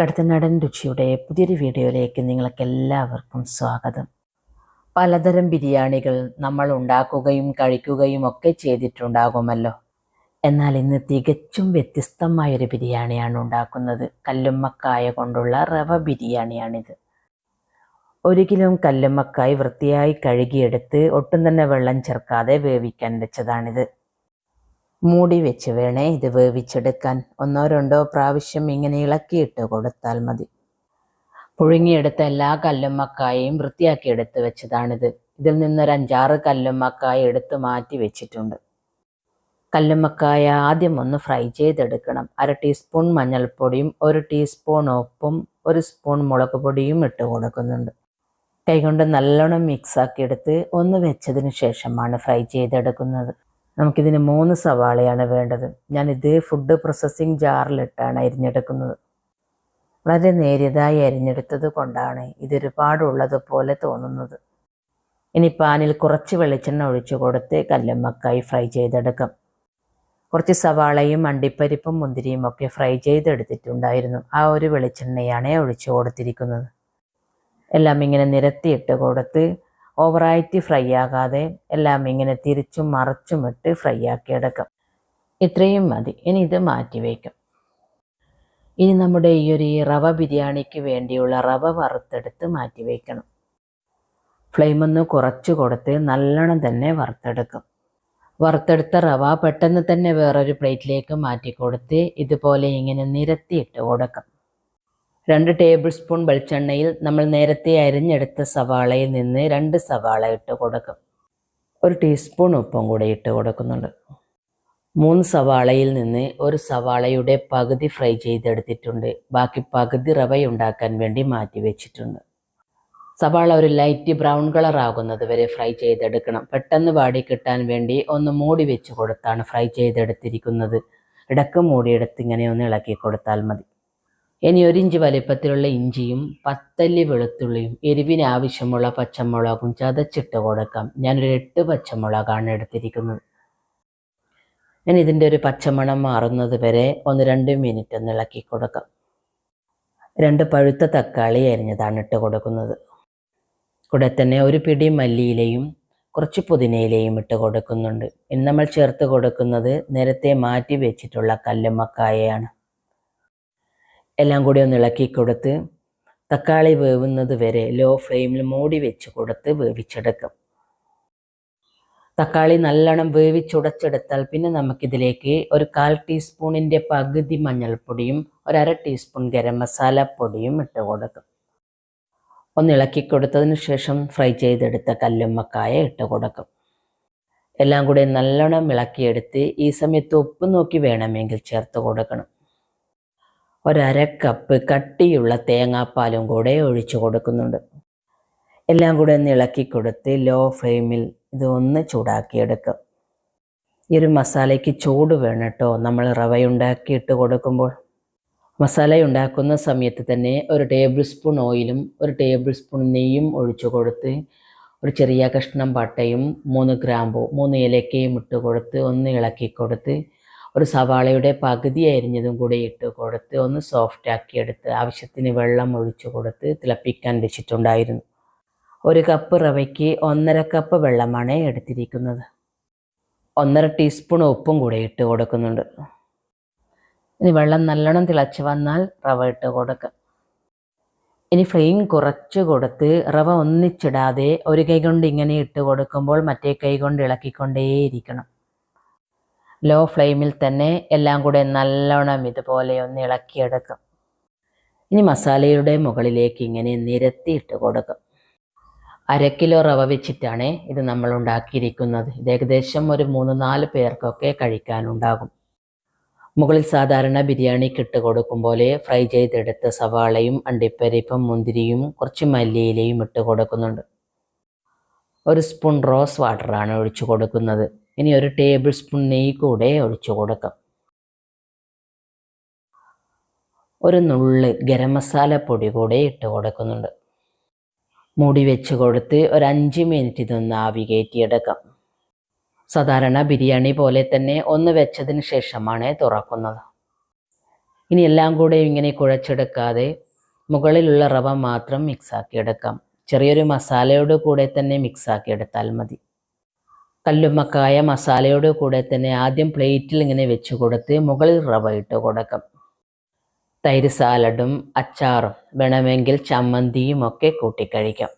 കടുത്തനാടൻ രുചിയുടെ പുതിയൊരു വീഡിയോയിലേക്ക് നിങ്ങൾക്ക് എല്ലാവർക്കും സ്വാഗതം. പലതരം ബിരിയാണികൾ നമ്മൾ ഉണ്ടാക്കുകയും കഴിക്കുകയും ഒക്കെ ചെയ്തിട്ടുണ്ടാകുമല്ലോ. എന്നാൽ ഇന്ന് തികച്ചും വ്യത്യസ്തമായൊരു ബിരിയാണിയാണ് ഉണ്ടാക്കുന്നത്. കല്ലുമ്മക്കായ കൊണ്ടുള്ള റവ ബിരിയാണിയാണിത്. ഒരു കിലോ കല്ലുമ്മക്കായ് വൃത്തിയായി കഴുകിയെടുത്ത് ഒട്ടും തന്നെ വെള്ളം ചേർക്കാതെ വേവിക്കാൻ വെച്ചതാണിത്. മൂടി വെച്ച് വേണേ ഇത് വേവിച്ചെടുക്കാൻ. ഒന്നോ രണ്ടോ പ്രാവശ്യം ഇങ്ങനെ ഇളക്കിയിട്ട് കൊടുത്താൽ മതി. പുഴുങ്ങിയെടുത്ത എല്ലാ കല്ലുമ്മക്കായയും വൃത്തിയാക്കി എടുത്ത് വെച്ചതാണിത്. ഇതിൽ നിന്നൊരു അഞ്ചാറ് കല്ലുമ്മക്കായ എടുത്ത് മാറ്റി വെച്ചിട്ടുണ്ട്. കല്ലുമ്മക്കായ ആദ്യം ഒന്ന് ഫ്രൈ ചെയ്തെടുക്കണം. അര ടീസ്പൂൺ മഞ്ഞൾപ്പൊടിയും ഒരു ടീസ്പൂൺ ഉപ്പും ഒരു സ്പൂൺ മുളക് പൊടിയും ഇട്ട് കൊടുക്കുന്നുണ്ട്. കൈകൊണ്ട് നല്ലോണം മിക്സാക്കി എടുത്ത് ഒന്ന് വെച്ചതിന് ശേഷമാണ് ഫ്രൈ ചെയ്തെടുക്കുന്നത്. നമുക്കിതിന് മൂന്ന് സവാളയാണ് വേണ്ടത്. ഞാൻ ഇതേ ഫുഡ് പ്രോസസ്സിംഗ് ജാറിലിട്ടാണ് അരിഞ്ഞെടുക്കുന്നത്. വളരെ നേരിയതായി അരിഞ്ഞെടുത്തത് കൊണ്ടാണ് ഇതൊരുപാടുള്ളതുപോലെ തോന്നുന്നത്. ഇനി പാനിൽ കുറച്ച് വെളിച്ചെണ്ണ ഒഴിച്ചു കൊടുത്ത് കല്ലുമ്മക്കായി ഫ്രൈ ചെയ്തെടുക്കാം. കുറച്ച് സവാളയും അണ്ടിപ്പരിപ്പും മുന്തിരിയും ഒക്കെ ഫ്രൈ ചെയ്തെടുത്തിട്ടുണ്ടായിരുന്നു. ആ ഒരു വെളിച്ചെണ്ണയാണ് ഒഴിച്ചു കൊടുത്തിരിക്കുന്നത്. എല്ലാം ഇങ്ങനെ നിരത്തിയിട്ട് കൊടുത്ത് ഓവറായിട്ട് ഫ്രൈ ആകാതെ എല്ലാം ഇങ്ങനെ തിരിച്ചും മറിച്ചും ഇട്ട് ഫ്രൈ ആക്കി എടുക്കാം. ഇത്രയും മതി. ഇനി ഇത് മാറ്റി വയ്ക്കും. ഇനി നമ്മുടെ ഈ ഒരു റവ ബിരിയാണിക്ക് വേണ്ടിയുള്ള റവ വറുത്തെടുത്ത് മാറ്റി വയ്ക്കണം. ഫ്ലെയിം ഒന്ന് കുറച്ച് കൊടുത്ത് നല്ലോണം തന്നെ വറുത്തെടുക്കും. വറുത്തെടുത്ത റവ പെട്ടെന്ന് തന്നെ വേറൊരു പ്ലേറ്റിലേക്ക് മാറ്റി കൊടുത്ത് ഇതുപോലെ ഇങ്ങനെ നിരത്തിയിട്ട് കൊടുക്കാം. രണ്ട് ടേബിൾ സ്പൂൺ വെളിച്ചെണ്ണയിൽ നമ്മൾ നേരത്തെ അരിഞ്ഞെടുത്ത സവാളയിൽ നിന്ന് രണ്ട് സവാള ഇട്ട് കൊടുക്കും. ഒരു ടീസ്പൂൺ ഉപ്പും കൂടെ ഇട്ട് കൊടുക്കുന്നുണ്ട്. മൂന്ന് സവാളയിൽ നിന്ന് ഒരു സവാളയുടെ പകുതി ഫ്രൈ ചെയ്തെടുത്തിട്ടുണ്ട്. ബാക്കി പകുതി റവ ഉണ്ടാക്കാൻ വേണ്ടി മാറ്റി വെച്ചിട്ടുണ്ട്. സവാള ഒരു ലൈറ്റ് ബ്രൗൺ കളർ ആകുന്നത് വരെ ഫ്രൈ ചെയ്തെടുക്കണം. പെട്ടെന്ന് വാടി കിട്ടാൻ വേണ്ടി ഒന്ന് മൂടി വെച്ച് കൊടുത്താണ് ഫ്രൈ ചെയ്തെടുത്തിരിക്കുന്നത്. ഇടയ്ക്ക് മൂടിയെടുത്ത് ഇങ്ങനെ ഒന്ന് ഇളക്കി കൊടുത്താൽ മതി. ഇനി ഒരിഞ്ച് വലിപ്പത്തിലുള്ള ഇഞ്ചിയും പത്തല്ലി വെളുത്തുള്ളിയും എരിവിന് ആവശ്യമുള്ള പച്ചമുളകും ചതച്ചിട്ട് കൊടുക്കാം. ഞാനൊരു എട്ട് പച്ചമുളകാണ് എടുത്തിരിക്കുന്നത്. ഞാൻ ഇതിന്റെ ഒരു പച്ചമണം മാറുന്നത് വരെ ഒന്ന് രണ്ട് മിനിറ്റ് ഒന്ന് ഇളക്കി കൊടുക്കാം. രണ്ട് പഴുത്ത തക്കാളി അരിഞ്ഞതാണ് ഇട്ട് കൊടുക്കുന്നത്. കൂടെ തന്നെ ഒരു പിടി മല്ലിയിലയും കുറച്ച് പുതിനയിലയും ഇട്ട് കൊടുക്കുന്നുണ്ട്. ഇനി നമ്മൾ ചേർത്ത് കൊടുക്കുന്നത് നേരത്തെ മാറ്റി വെച്ചിട്ടുള്ള കല്ലുമ്മക്കായയാണ്. എല്ലാം കൂടി ഒന്ന് ഇളക്കി കൊടുത്ത് തക്കാളി വേവുന്നത് വരെ ലോ ഫ്ലെയിമിൽ മൂടി വെച്ച് കൊടുത്ത് വേവിച്ചെടുക്കും. തക്കാളി നല്ലോണം വേവിച്ചുടച്ചെടുത്താൽ പിന്നെ നമുക്കിതിലേക്ക് ഒരു കാൽ ടീസ്പൂണിന്റെ പകുതി മഞ്ഞൾപ്പൊടിയും ഒരു അര ടീസ്പൂൺ ഗരം മസാല പൊടിയും ഇട്ട് കൊടുക്കും. ഒന്ന് ഇളക്കി കൊടുത്തതിന് ശേഷം ഫ്രൈ ചെയ്തെടുത്ത കല്ലുമ്മക്കായ ഇട്ട് കൊടുക്കും. എല്ലാം കൂടി നല്ലോണം ഇളക്കിയെടുത്ത് ഈ സമയത്ത് ഉപ്പ് നോക്കി വേണമെങ്കിൽ ചേർത്ത് കൊടുക്കണം. ഒരര കപ്പ് കട്ടിയുള്ള തേങ്ങാപ്പാലും കൂടെ ഒഴിച്ചു കൊടുക്കുന്നുണ്ട്. എല്ലാം കൂടെ ഒന്ന് ഇളക്കി കൊടുത്ത് ലോ ഫ്ലെയിമിൽ ഇത് ഒന്ന് ചൂടാക്കിയെടുക്കും. ഈ ഒരു മസാലയ്ക്ക് ചൂട് വേണം കേട്ടോ. നമ്മൾ റവ ഉണ്ടാക്കിയിട്ട് കൊടുക്കുമ്പോൾ. മസാല ഉണ്ടാക്കുന്ന സമയത്ത് തന്നെ ഒരു ടേബിൾ സ്പൂൺ ഓയിലും ഒരു ടേബിൾ സ്പൂൺ നെയ്യും ഒഴിച്ചു കൊടുത്ത് ഒരു ചെറിയ കഷ്ണം പട്ടയും മൂന്ന് ഗ്രാമ്പൂ മൂന്ന് ഏലക്കയും ഇട്ട് കൊടുത്ത് ഒന്ന് ഇളക്കി കൊടുത്ത് ഒരു സവാളയുടെ പകുതി അരിഞ്ഞതും കൂടി ഇട്ട് കൊടുത്ത് ഒന്ന് സോഫ്റ്റ് ആക്കി എടുത്ത് ആവശ്യത്തിന് വെള്ളം ഒഴിച്ചു കൊടുത്ത് തിളപ്പിക്കാൻ വെച്ചിട്ടുണ്ടായിരുന്നു. ഒരു കപ്പ് റവയ്ക്ക് ഒന്നര കപ്പ് വെള്ളമാണ് എടുത്തിരിക്കുന്നത്. ഒന്നര ടീസ്പൂൺ ഉപ്പും കൂടി ഇട്ട് കൊടുക്കുന്നുണ്ട്. ഇനി വെള്ളം നല്ലോണം തിളച്ച് വന്നാൽ റവ ഇട്ട് കൊടുക്കുക ഇനി ഫ്ലെയിം കുറച്ച് കൊടുത്ത് റവ ഒന്നിച്ചിടാതെ ഒരു കൈ കൊണ്ട് ഇങ്ങനെ ഇട്ട് കൊടുക്കുമ്പോൾ മറ്റേ കൈ കൊണ്ട് ഇളക്കിക്കൊണ്ടേയിരിക്കണം. ലോ ഫ്ലെയിമിൽ തന്നെ എല്ലാം കൂടെ നല്ലോണം ഇതുപോലെ ഒന്ന് ഇളക്കിയെടുക്കും. ഇനി മസാലയുടെ മുകളിലേക്ക് ഇങ്ങനെ നിരത്തിയിട്ട് കൊടുക്കും. അര കിലോ റവ വെച്ചിട്ടാണ് ഇത് നമ്മൾ ഉണ്ടാക്കിയിരിക്കുന്നത്. ഇത് ഏകദേശം ഒരു മൂന്ന് നാല് പേർക്കൊക്കെ കഴിക്കാനുണ്ടാകും മുകളിൽ സാധാരണ ബിരിയാണിക്ക് ഇട്ട് കൊടുക്കും പോലെ ഫ്രൈ ചെയ്തെടുത്ത സവാളയും അണ്ടിപ്പരിപ്പും മുന്തിരിയും കുറച്ച് മല്ലിയിലയും ഇട്ട് കൊടുക്കുന്നുണ്ട്. ഒരു സ്പൂൺ റോസ് വാട്ടറാണ് ഒഴിച്ചു കൊടുക്കുന്നത്. ഇനി ഒരു ടേബിൾ സ്പൂൺ നെയ്യ് കൂടെ ഒഴിച്ചു കൊടുക്കാം. ഒരു നുള്ള് ഗരം മസാല പൊടി കൂടെ ഇട്ട് കൊടുക്കുന്നുണ്ട്. മൂടി വെച്ച് കൊടുത്ത് ഒരു അഞ്ച് മിനിറ്റ് ഇതൊന്ന് ആവി കയറ്റിയെടുക്കാം. സാധാരണ ബിരിയാണി പോലെ തന്നെ ഒന്ന് വെച്ചതിന് ശേഷമാണ് തുറക്കുന്നത്. ഇനി എല്ലാം കൂടെ ഇങ്ങനെ കുഴച്ചെടുക്കാതെ മുകളിലുള്ള റവ മാത്രം മിക്സാക്കിയെടുക്കാം ചെറിയൊരു മസാലയോട് കൂടെ തന്നെ മിക്സാക്കി എടുത്താൽ മതി. കല്ലുമ്മക്കായ മസാലയുടെ കൂടെ തന്നെ ആദ്യം പ്ലേറ്റിൽ ഇങ്ങനെ വെച്ച് കൊടുത്ത് മുകളിൽ റവ ഇട്ട് കൊടുക്കാം. തൈര് സാലഡും അച്ചാറും വേണമെങ്കിൽ ചമ്മന്തിയും ഒക്കെ കൂട്ടിക്കഴിക്കാം